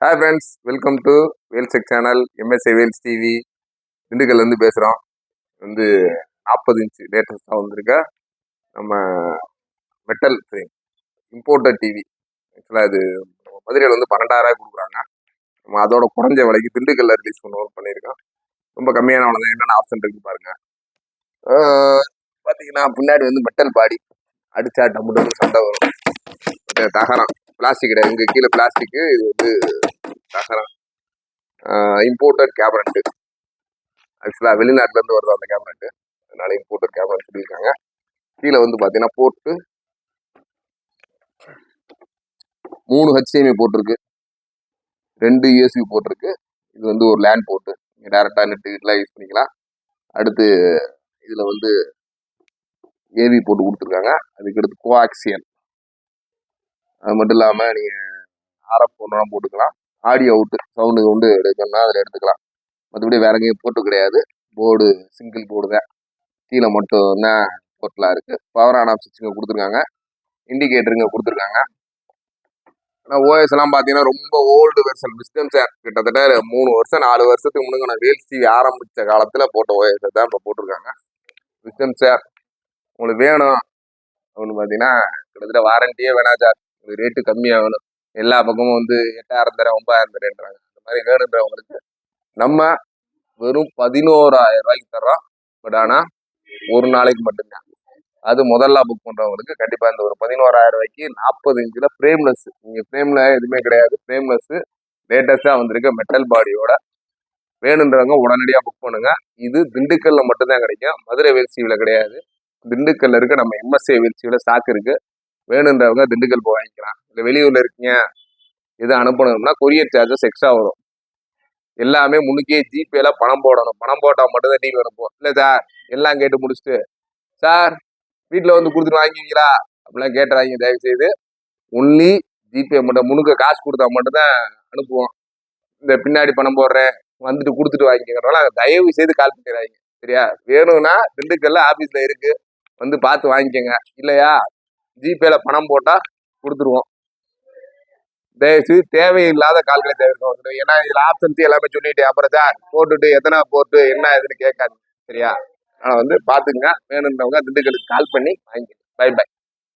Hi friends welcome to வேல்செக் channel MSA Vels TV திண்டுக்கல்லேருந்து பேசுகிறோம் வந்து நாற்பது இன்ச்சு லேட்டஸ்ட்டாக வந்திருக்க. நம்ம மெட்டல் ஃப்ரேம் இம்போர்ட்டட் டிவி ஆக்சுவலாக இது மதுரையில் வந்து பன்னெண்டாயிரம் கொடுக்குறாங்க. நம்ம அதோட குறைஞ்ச விலைக்கு திண்டுக்கல்ல ரிலீஸ் பண்ணுவோம் பண்ணியிருக்கோம். ரொம்ப கம்மியான விலை தான் என்னென்ன ஆப்ஷன் இருக்கு பாருங்கள் பார்த்தீங்கன்னா பின்னாடி வந்து மெட்டல் பாடி. அடித்தா டம்மு டம்மு சண்டை வரும். தகரம் பிளாஸ்டிக் கிடையாது. இங்கே கீழே பிளாஸ்டிக்கு இது வந்து தகரம் இம்போர்ட்டட் கேபினட்டு ஆக்சுவலாக வெளிநாட்டிலேருந்து வருது அந்த கேபினட்டு அதனால இம்போர்ட்டட் கேபினட் சொல்லியிருக்காங்க. கீழே வந்து பார்த்தீங்கன்னா போட்டு மூணு ஹெச்டிஎம்ஐ போட்டிருக்கு. ரெண்டு யூஎஸ்பி போட்டிருக்கு. இது வந்து ஒரு லேண்ட் போட்டு. நீங்கள் டேரெக்டாக நெட்டு இதெல்லாம் யூஸ் பண்ணிக்கலாம். அடுத்து இதில் வந்து ஏவி போட்டு கொடுத்துருக்காங்க. அதுக்கு அடுத்து கோஆக்சியல் அது மட்டும் இல்லாமல் நீங்கள் ஆர்எஃப் ஒன்றுலாம் போட்டுக்கலாம். ஆடியோ அவுட்டு சவுண்டு வந்து எடுக்கணும்னா அதில் எடுத்துக்கலாம். மற்றபடி வேற எங்கேயும் போட்டு கிடையாது. போர்டு சிங்கிள் போர்டு தான். கீழே மட்டும் தான் போர்ட்லாம் இருக்குது பவர் ஆன் ஆஃப் சுவிட்சுங்க கொடுத்துருக்காங்க. இண்டிகேட்டருங்க கொடுத்துருக்காங்க. ஆனால் ஓஎஸ் எல்லாம் பார்த்தீங்கன்னா ரொம்ப ஓல்டு வெர்ஷன் விஸ்டம் சார் கிட்டத்தட்ட மூணு வருஷம் நாலு வருஷத்துக்கு முன்னாடி நான் வேல்ஸ் டிவி ஆரம்பித்த காலத்தில் போட்ட ஓஎஸ் தான் இப்போ போட்டிருக்காங்க. விஸ்டம் சார் உங்களுக்கு வேணும். அப்படின்னு பார்த்தீங்கன்னா கிட்டத்தட்ட வாரண்டியே வேணாம் சார் உங்களுக்கு ரேட்டு கம்மியாகணும் எல்லா பக்கமும் வந்து எட்டாயிரம் தரேன் ஒன்பதாயிரம் தரேன்றாங்க. அந்த மாதிரி வேணுன்றவங்களுக்கு நம்ம வெறும் பதினோராயிரம் ரூபாய்க்கு தர்றோம். பட் ஆனால் ஒரு நாளைக்கு மட்டும்தான். அது முதல்ல புக் பண்ணுறவங்களுக்கு கண்டிப்பாக இந்த ஒரு பதினோராயிரம் ரூபாய்க்கு நாற்பது இன்ச்சில் ஃப்ரேம்லெஸ் நீங்கள் ஃப்ரேமில் எதுவுமே கிடையாது. ஃப்ரேம்லெஸ்ஸு லேட்டஸ்ட்டாக வந்திருக்க மெட்டல் பாடியோட வேணுன்றவங்க உடனடியாக புக் பண்ணுங்க. இது திண்டுக்கல்ல மட்டும்தான் கிடைக்கும். மதுரை வீழ்ச்சியில் கிடையாது. திண்டுக்கல்ல இருக்க நம்ம எம்எஸ்ஏ வீழ்ச்சியில் ஸ்டாக் இருக்குது வேணுன்றவங்க திண்டுக்கல் போய் வாங்கிக்கலாம். இல்லை வெளியூர்ல இருக்கீங்க இது அனுப்பணும்னா கொரியர் சார்ஜஸ் எக்ஸ்ட்ரா வரும். எல்லாமே முன்னுக்கே ஜிபேல பணம் போடணும். பணம் போட்டால் மட்டும்தான் டீல் அனுப்புவோம் இல்லை சார் எல்லாம் கேட்டு முடிச்சுட்டு சார் வீட்டில் வந்து கொடுத்துட்டு வாங்கிக்கிறீங்களா? அப்படிலாம் கேட்டுறாங்க தயவு செய்து ஒன்லி ஜிபே மட்டும் முன்னுக்கு காசு கொடுத்தா மட்டும்தான் அனுப்புவோம். இந்த பின்னாடி பணம் போடுறேன் வந்துட்டு கொடுத்துட்டு வாங்கிக்கிறனால தயவு செய்து கால் பண்ணிடுறாங்க சரியா? வேணும்னா திண்டுக்கல்ல ஆஃபீஸில் இருக்குது வந்து பார்த்து வாங்கிக்கோங்க. இல்லையா? ஜிபேல பணம் போட்டால் கொடுத்துருவோம். தயவுசெய்து தேவையில்லாத கால்களை தவிர்க்கும் ஏன்னா இதில் ஆப்ஷன்ஸ் எல்லாமே சொல்லிட்டு அப்புறம் சார் போட்டுட்டு எத்தனை போட்டு என்ன இதுன்னு கேட்காது சரியா? அதனால் வந்து பார்த்துங்க வேணுன்றவங்க திண்டுக்கலுக்கு கால் பண்ணி வாங்கிக்கோங்க. By by